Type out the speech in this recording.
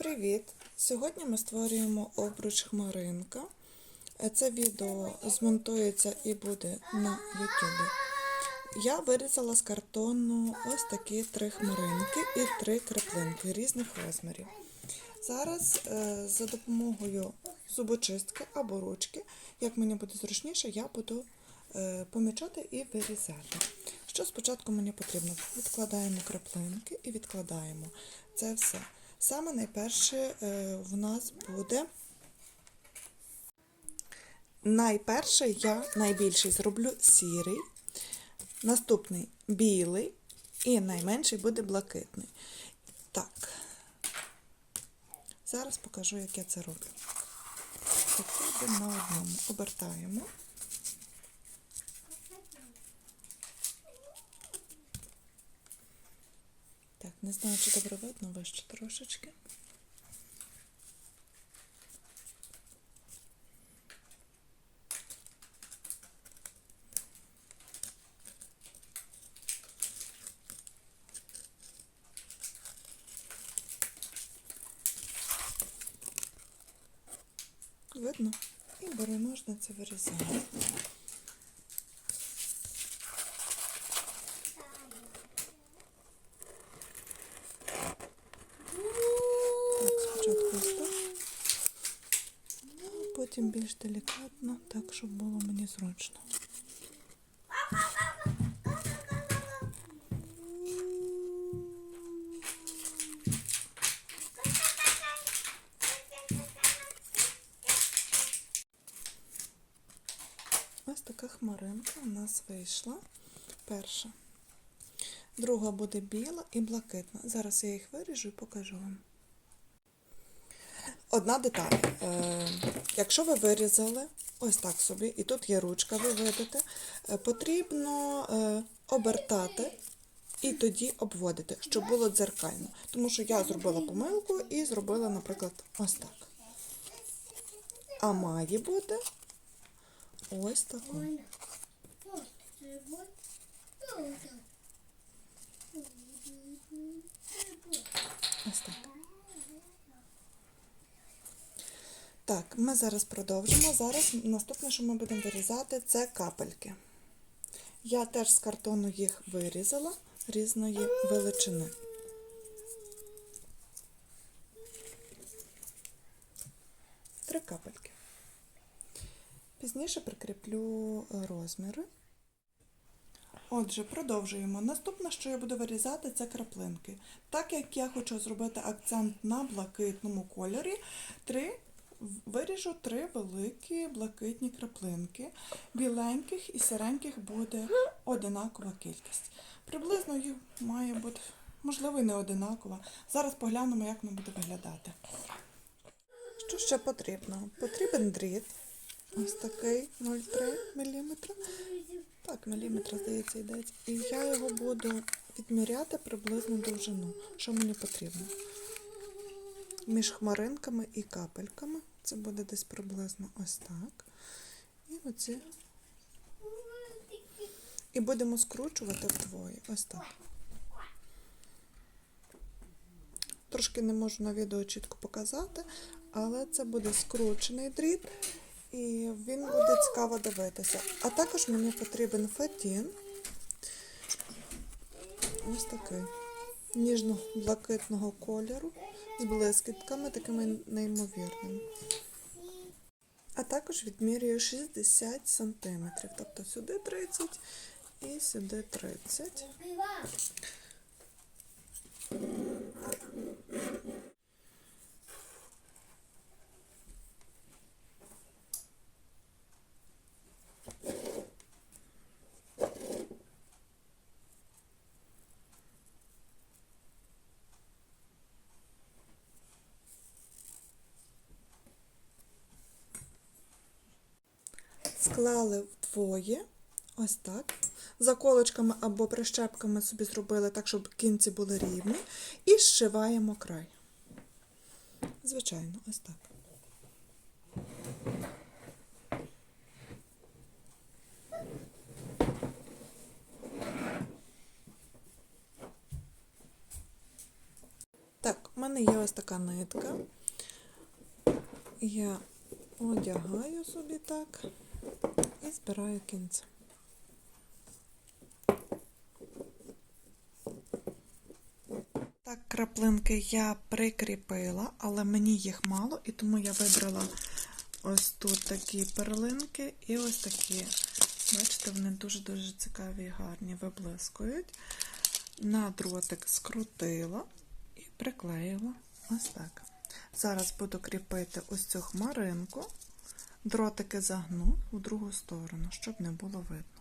Привіт! Сьогодні ми створюємо обруч хмаринка. Це відео змонтується і буде на YouTube. Я вирізала з картону ось такі три хмаринки і три краплинки різних розмірів. Зараз е, за допомогою зубочистки або ручки, як мені буде зручніше, я буду е, помічати і вирізати. Що спочатку мені потрібно? Відкладаємо краплинки і відкладаємо це все. Саме найперше е, в нас буде. Найперше я найбільший зроблю сірий, наступний білий і найменший буде блакитний. Так, зараз покажу, як я це роблю. Один на одному обертаємо. Так, не знаю, чи добре видно вище трошечки. Видно? І беру ножниці вирізаю. Так, спочатку ось. А Потім більш делікатно, так, щоб було мені зручно. Ось така хмаринка у нас вийшла. Перша. Друга буде біла і блакитна. Зараз я їх виріжу і покажу вам. Одна деталь. Е, якщо ви вирізали ось так собі, і тут є ручка, ви видите, е, потрібно е, обертати і тоді обводити, щоб було дзеркально. Тому що я зробила помилку і зробила, наприклад, ось так. А має бути ось таку. Ось так. Так, ми зараз продовжимо. Зараз наступне, що ми будемо вирізати, це капельки. Я теж з картону їх вирізала різної величини. Три капельки. Пізніше прикріплю розміри. Отже, продовжуємо. Наступне, що я буду вирізати, це краплинки. Так як я хочу зробити акцент на блакитному кольорі, три, виріжу три великі блакитні краплинки. Біленьких і сіреньких буде одинакова кількість. Приблизно їх має бути, можливо, і не одинакова. Зараз поглянемо, як воно буде виглядати. Що ще потрібно? Потрібен дріт. Ось такий 0,3 мм. Так, міліметра, здається, йдеться. І я його буду відміряти приблизно довжину, що мені потрібно. Між хмаринками і капельками. Це буде десь приблизно ось так. І оці. І будемо скручувати вдвоє. Ось так. Трошки не можу на відео чітко показати, але це буде скручений дріт. І він буде цікаво дивитися. А також мені потрібен фетін. Ось такий. Ніжно-блакитного кольору з блискітками такими неймовірними. А також відмірюю 60 см. Тобто сюди 30 і сюди 30. Склали вдвоє, ось так. Заколочками або прищепками собі зробили так, щоб кінці були рівні. І зшиваємо край. Звичайно, ось так. Так, У мене є ось така нитка. Я одягаю собі так і збираю кінця. Так, краплинки я прикріпила, але мені їх мало, і тому я вибрала ось тут такі перлинки і ось такі. Бачите, вони дуже-дуже цікаві і гарні, виблискують. На дротик скрутила і приклеїла ось так. Зараз буду кріпити ось цю хмаринку, дротики загну в другу сторону, щоб не було видно.